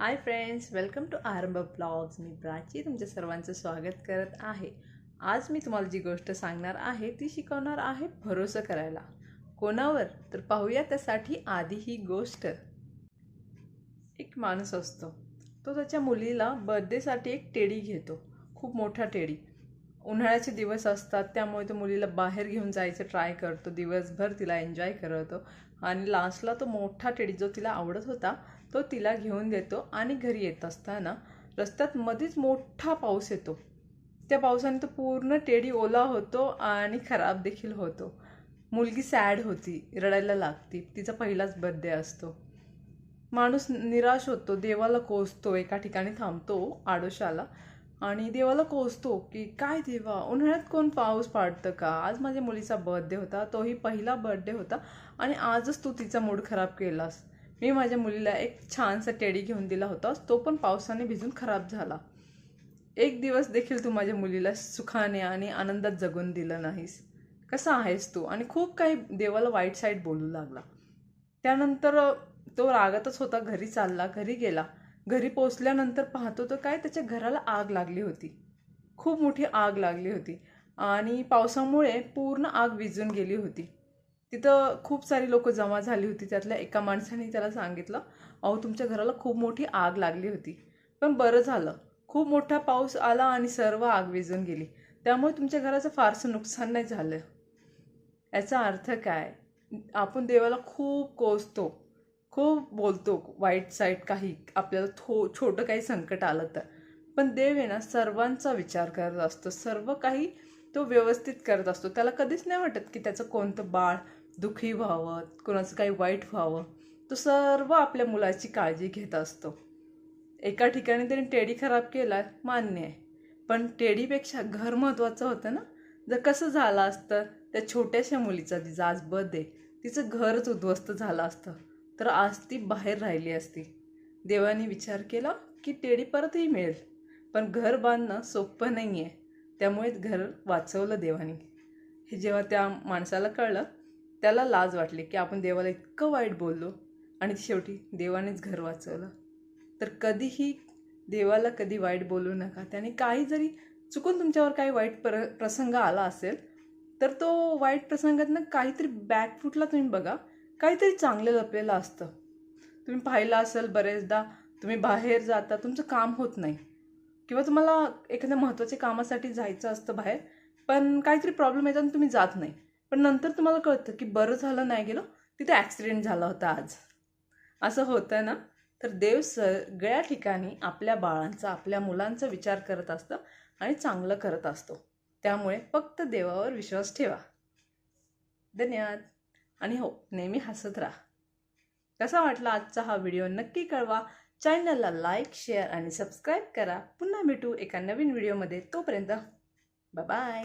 Hi friends welcome to Aarambh blogs. मी प्राची तुमच्या सर्वांचं स्वागत करत आहे. आज मी तुम्हाला जी गोष्ट सांगणार आहे ती शिकवणार आहे भरोसा करायला. कोणावर? तर पाहूया त्यासाठी आधी ही गोष्ट. एक माणूस असतो. तो त्याच्या मुलीला बर्थडेसाठी एक टेडी घेतो. खूप मोठा टेडी. उन्हाळ्याचे दिवस असतात त्यामुळे तो मुलीला बाहेर घेऊन जायचं ट्राय करतो. दिवसभर तिला एन्जॉय करतो आणि लास्टला तो मोठा टेडी जो तिला आवडत होता तो तिला घेऊन देतो आणि घरी येत असताना रस्त्यात मध्येच मोठा पाऊस येतो. त्या पावसाने तो पूर्ण टेडी ओला होतो आणि खराब देखील होतो. मुलगी सॅड होती रडायला लागती. तिचा पहिलाच बर्थडे असतो. माणूस निराश होतो देवाला कोसतो एका ठिकाणी थांबतो आडोशाला. आणि देवाला कोसतो की काय देवा उन्हाळ्यात कोण पाऊस पाडतं का? आज माझ्या मुलीचा बर्थडे होता तोही पहिला बर्थडे होता आणि आजच तू तिचा मूड खराब केलास. मी माझ्या मुलीला एक छानसा टेडी घेऊन दिला होता तो पण पावसाने भिजून खराब झाला. एक दिवस देखील तू माझ्या मुलीला सुखाने आणि आनंदात जगून दिलं नाहीस. कसा आहेस तू? आणि खूप काही देवाला वाईट साईड बोलू लागला. त्यानंतर तो रागातच होता घरी चालला घरी गेला. घरी पोचल्यानंतर पाहतो तर काय त्याच्या घराला आग लागली होती. खूप मोठी आग लागली होती. आणि पावसामुळे पूर्ण आग विझून गेली होती. तिथं खूप सारी लोक जमा झाली होती त्यातल्या एका माणसाने त्याला सांगितलं अहो तुमच्या घराला खूप मोठी आग लागली होती. पण बरं झालं. खूप मोठा पाऊस आला आणि सर्व आग विझून गेली. त्यामुळे तुमच्या घराचं फारसं नुकसान नाही झालं. याचा अर्थ काय? आपण देवाला खूप कोसतो. खूप बोलतो वाईट साईट काही आपल्याला थो छोटं काही संकट आलं तर. पण देव आहे ना सर्वांचा विचार करत असतो. सर्व काही तो व्यवस्थित करत असतो. त्याला कधीच नाही वाटत की त्याचं कोणतं बाळ दुःखी व्हावं कोणाचं काही वाईट व्हावं. तो सर्व आपल्या मुलाची काळजी घेत असतो. एका ठिकाणी त्याने टेडी खराब केला मान्य आहे. पण टेडीपेक्षा घर महत्त्वाचं होतं ना. जर कसं झालं असतं त्या छोट्याशा मुलीचा तिचा आज बर्थडे तिचं घरच उद्ध्वस्त झालं असतं. तर आज ती बाहेर राहिली असती. देवाने विचार केला की टेडी परतही मिळेल पण घर बांधणं सोपं नाही आहे त्यामुळे घर वाचवलं देवाने. हे जेव्हा त्या माणसाला कळलं त्याला लाज वाटली की आपण देवाला इतकं वाईट बोललो आणि शेवटी देवानेच घर वाचवलं. तर कधीही देवाला कधी वाईट बोलू नका. त्याने काही जरी चुकून तुमच्यावर काही वाईट प्र प्रसंग आला असेल तर तो वाईट प्रसंगातनं काहीतरी बॅकफूटला तुम्ही बघा. काहीतरी चांगलं लपलेलं असतं. तुम्ही पाहिलं असेल बरेचदा तुम्ही बाहेर जाता तुमचं काम होत नाही. किंवा तुम्हाला एखाद्या महत्त्वाच्या कामासाठी जायचं असतं बाहेर पण काहीतरी प्रॉब्लेम येतात तुम्ही जात नाही. पण नंतर तुम्हाला कळतं की बरं झालं नाही गेलं तिथे ॲक्सिडेंट झाला होता आज. असं होतं ना? तर देव सगळ्या ठिकाणी आपल्या बाळांचा आपल्या मुलांचा विचार करत असतं आणि चांगलं करत असतो. त्यामुळे फक्त देवावर विश्वास ठेवा. धन्यवाद. आणि हो नेहमी हसत राहा. कसा वाटला आजचा हा व्हिडिओ नक्की कळवा. चॅनलला लाईक शेअर आणि सबस्क्राईब करा. पुन्हा भेटू एका नवीन व्हिडिओमध्ये. तोपर्यंत बाय